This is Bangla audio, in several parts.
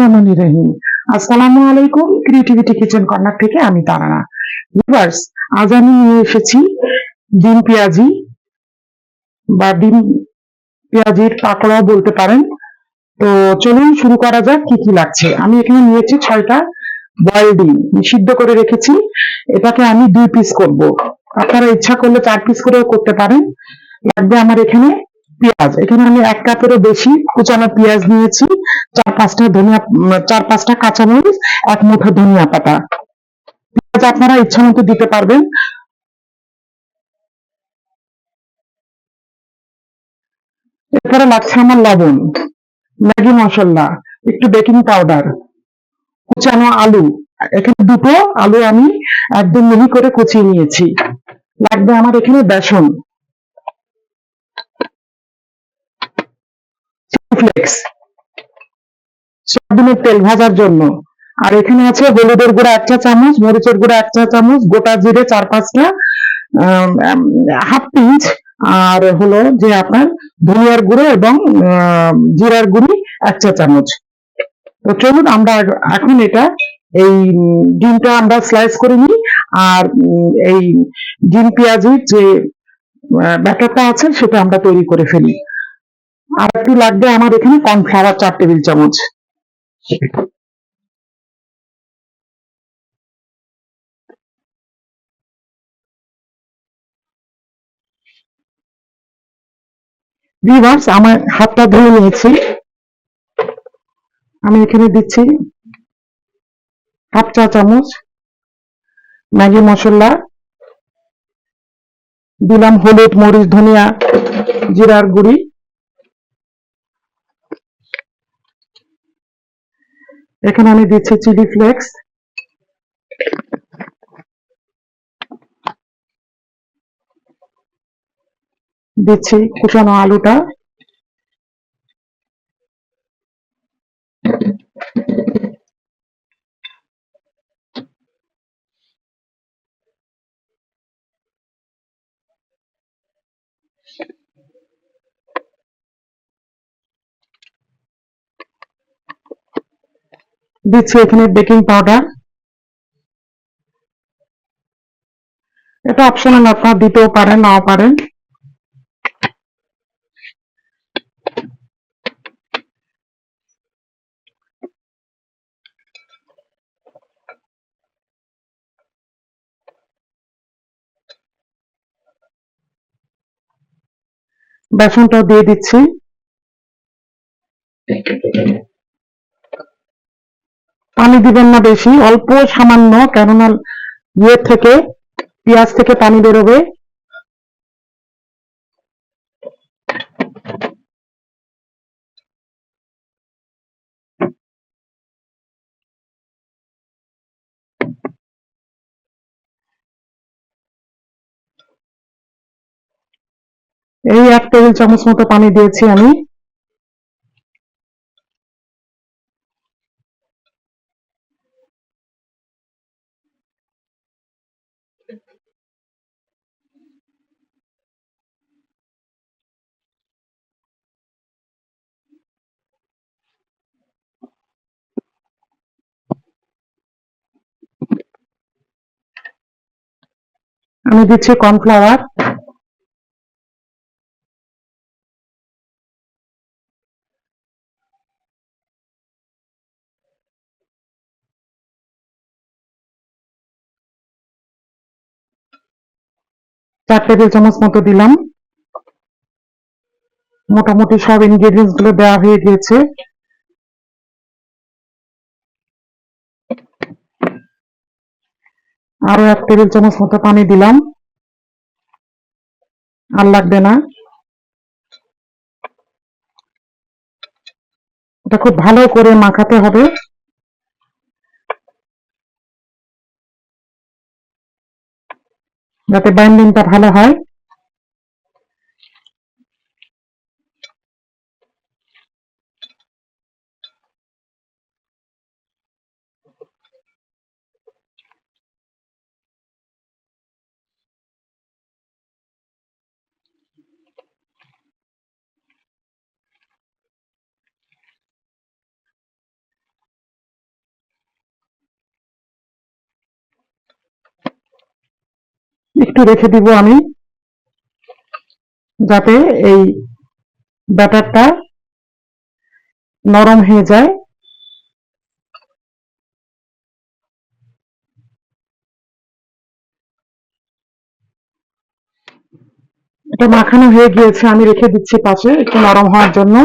রহমানির রহিম। আসসালামু আলাইকুম ক্রিয়েটিভিটি কিচেন কর্নার থেকে আমি তারানা। ভিউয়ার্স আজ আমি নিয়ে এসেছি ডিম পেঁয়াজি, বা ডিম পেঁয়াজির বলতে পারেন। তো চলুন শুরু করা যাক, কি কি লাগছে। আমি এখানে নিয়েছি ছয়টা বয়েল ডিম। সিদ্ধ করে রেখেছি। এটাকে আমি দুই পিস করব। আপনারা ইচ্ছা করলে চার পিস করেও করতে পারেন। লাগবে আমার এখানে পেঁয়াজ। এখানে আমি এক কাপেরও বেশি কুচানো পেঁয়াজ নিয়েছি। চার পাঁচটা ধনিয়া চার পাঁচটা কাঁচামরিচ, এক মুঠো ধনিয়া পাতা। পেঁয়াজ আপনারা ইচ্ছা মতো দিতে পারবেন। এরপরে লাগছে আমার লবণ, ম্যাগি মশলা, একটু বেকিং পাউডার, কুচানো আলু। এখানে দুটো আলু আমি একদম মিহি করে কুচিয়ে নিয়েছি। লাগবে আমার এখানে বেসন। সয়াবিনের তেল ভাজার জন্য। আর এখানে আছে হলুদের গুঁড়া এক চা চামচ, মরিচের গুঁড়া এক চা চামচ, গোটা জিরে চার পাঁচটা হাফ পিঞ্চ আর হলো যে আপনার ধনিয়ার গুঁড়ো এবং জিরার গুঁড়ি এক চা চামচ। তো চলুন আমরা এখন এটা এই ডিমটা আমরা স্লাইস করে নিই, আর এই ডিম পেঁয়াজির যে ব্যাটারটা আছে সেটা আমরা তৈরি করে ফেলি। আর একটু লাগবে আমার এখানে কর্নফ্লাওয়ার চার টেবিল চামচ। ভিউয়ার্স আমার হাতটা ধুয়ে নিয়েছি। আমি এখানে দিচ্ছি হাফ চা চামচ ম্যাগি মশলা, দিলাম হলুদ, মরিচ, ধনিয়া, জিরার গুঁড়ি এখানে আমি দিচ্ছি চিলি ফ্লেক্স। দিচ্ছি কুচানো আলুটা। দিচ্ছি এখানে বেকিং পাউডার। এটা অপশনাল আপনার দিতেও পারেন নাও পারেন। বেসনটাও দিয়ে দিচ্ছি। পানি দিবেন না বেশি, অল্প, সামান্য, কেননা ইয়ে থেকে, পেঁয়াজ থেকে পানি বেরোবে। এই এক টেবিল চামচ মতো পানি দিয়েছি আমি। আমি দিচ্ছি কর্নফ্লাওয়ার। চার টেবিল চামচ মতো দিলাম। মোটামুটি সব ইনগ্রেডিয়েন্টসগুলো দেওয়া হয়ে গিয়েছে। আরও এক টেবিল চামচ মতো পানি দিলাম। আর লাগবে না। এটা খুব ভালো করে মাখাতে হবে। যাতে বাইন্ডিংটা ভালো হয়। একটু রেখে দিব আমি, যাতে এই ব্যাটারটা নরম হয়ে যায়। এটা মাখানো হয়ে গিয়েছে, আমি রেখে দিচ্ছি পাশে, একটু নরম হওয়ার জন্য।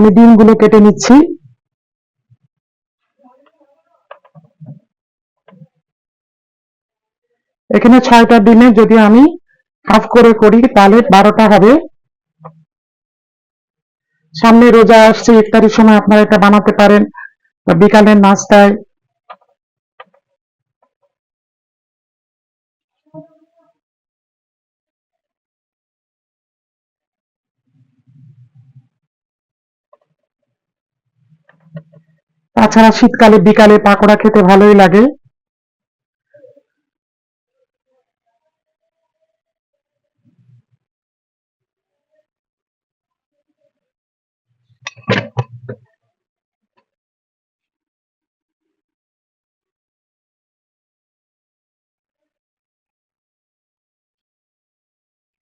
আমি দিনগুলো কেটে নিচ্ছি। এখানে ছয়টা দিনে যদি আমি হাফ করে করি, তাহলে বারোটা হবে। সামনে রোজা আসছে, ইফতারির সময় আপনারা এটা বানাতে পারেন। বিকালের নাস্তায় তাছাড়া শীতকালে বিকালে পাকোড়া খেতে ভালোই লাগে।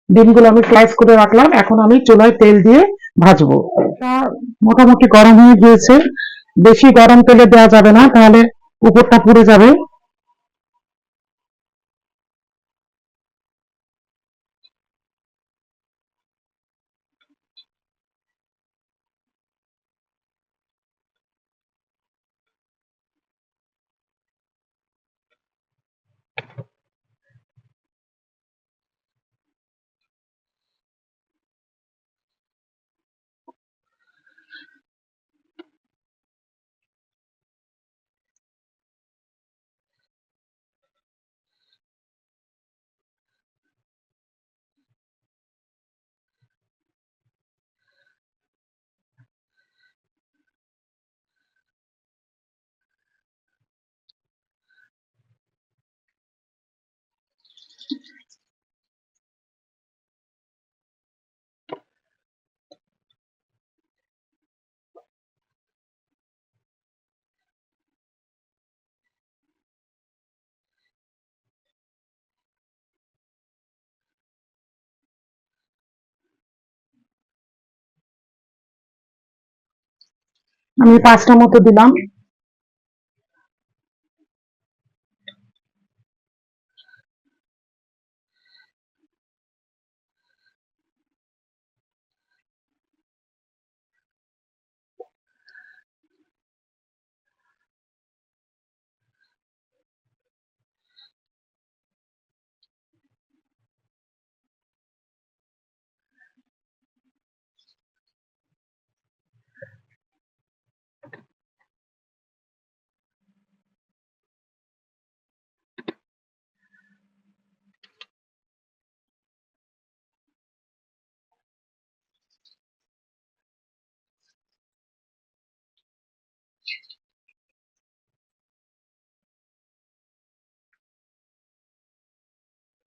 ডিমগুলো আমি স্লাইস করে রাখলাম, এখন আমি চুলায় তেল দিয়ে ভাজবো। মোটামুটি গরম হয়ে গিয়েছে। বেশি গরম তেলে দেওয়া যাবে না তাহলে উপরটা পুড়ে যাবে। আমি পাঁচটা মতো দিলাম।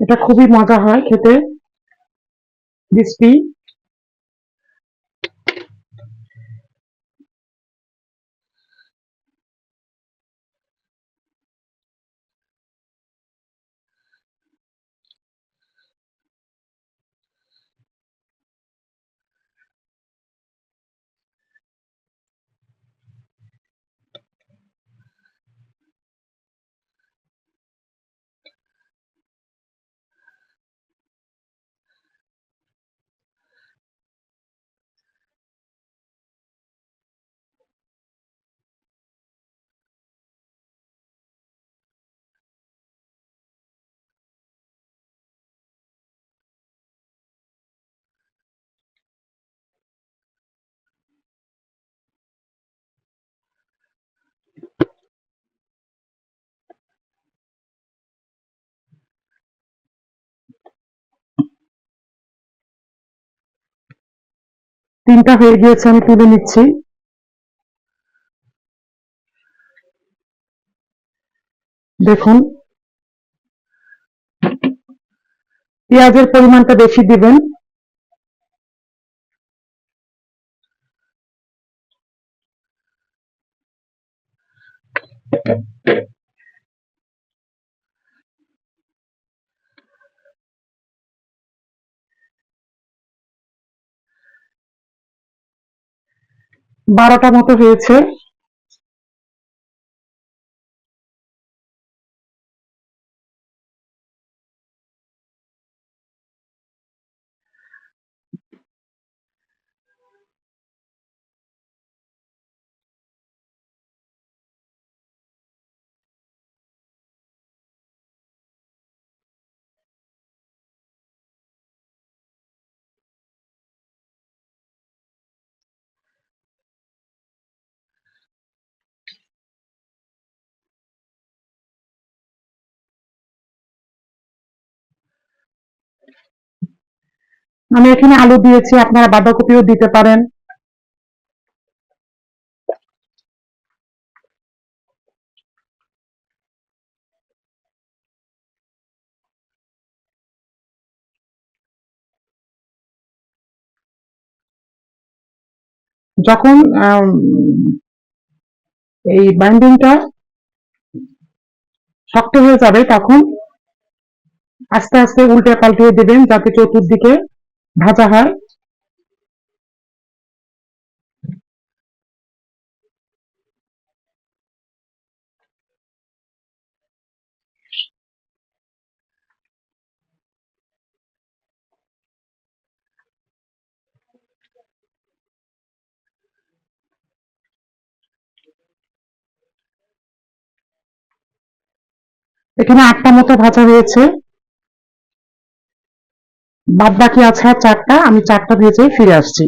এটা খুবই মজা হয় খেতে। ক্রিস্পি তিনটা হয়ে গিয়েছে আমি তুলে নিচ্ছি। দেখুন। পেঁয়াজের পরিমাণটা বেশি দিবেন। বারোটা মতো হয়েছে। আমি এখানে আলু দিয়েছি, আপনারা বাঁধাকপিও দিতে পারেন। যখন এই বাইন্ডিংটা শক্ত হয়ে যাবে, তখন আস্তে আস্তে উল্টে পাল্টে দেবেন, যাতে চতুর্দিকে ভাজা হয়। এখানে আটটা মতো ভাজা হয়েছে। বাদ বাকি আছে চারটা, আমি চারটা ভেজে ফিরে আসছি।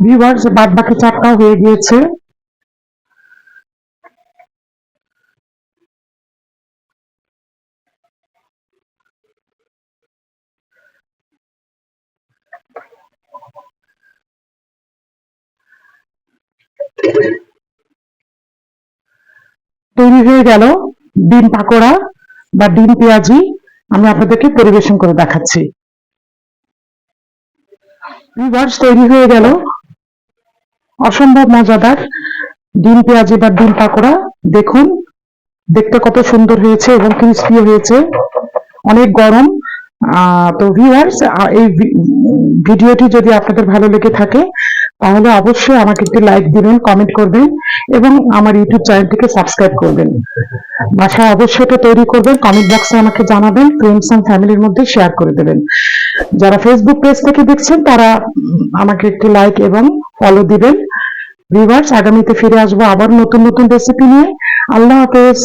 ভিউয়ার্স বাদ বাকি চারটা হয়ে গিয়েছে। তৈরি হয়ে গেল ডিম পাকোড়া বা ডিম পেঁয়াজি। আমি আপনাদেরকে পরিবেশন করে দেখাচ্ছি। ভিউয়ার্স তৈরি হয়ে গেল। অসম্ভব মজাদার ডিম পেঁয়াজি বা ডিম পাকোড়া। দেখুন, দেখতে কত সুন্দর হয়েছে এবং ক্রিস্পি হয়েছে। অনেক গরম। তো ভিউয়ার্স এই ভিডিওটি যদি আপনাদের ভালো লেগে থাকে তাহলে অবশ্যই আমাকে একটি লাইক দিবেন কমেন্ট করবেন এবং আমার ইউটিউব চ্যানেলটিকে সাবস্ক্রাইব করবেন। বাসায় অবশ্যই এটা তৈরি করবেন কমেন্ট বক্সে আমাকে জানাবেন ফ্রেন্ডস এন্ড ফ্যামিলির মধ্যে শেয়ার করে দেবেন। যারা ফেসবুক পেজ থেকে দেখছেন, তারা আমাকে একটি লাইক এবং ফলো দিবেন। ভিউয়ার্স আগামীতে ফিরে আসব আবার নতুন নতুন রেসিপি নিয়ে। আল্লাহ হাফেজ।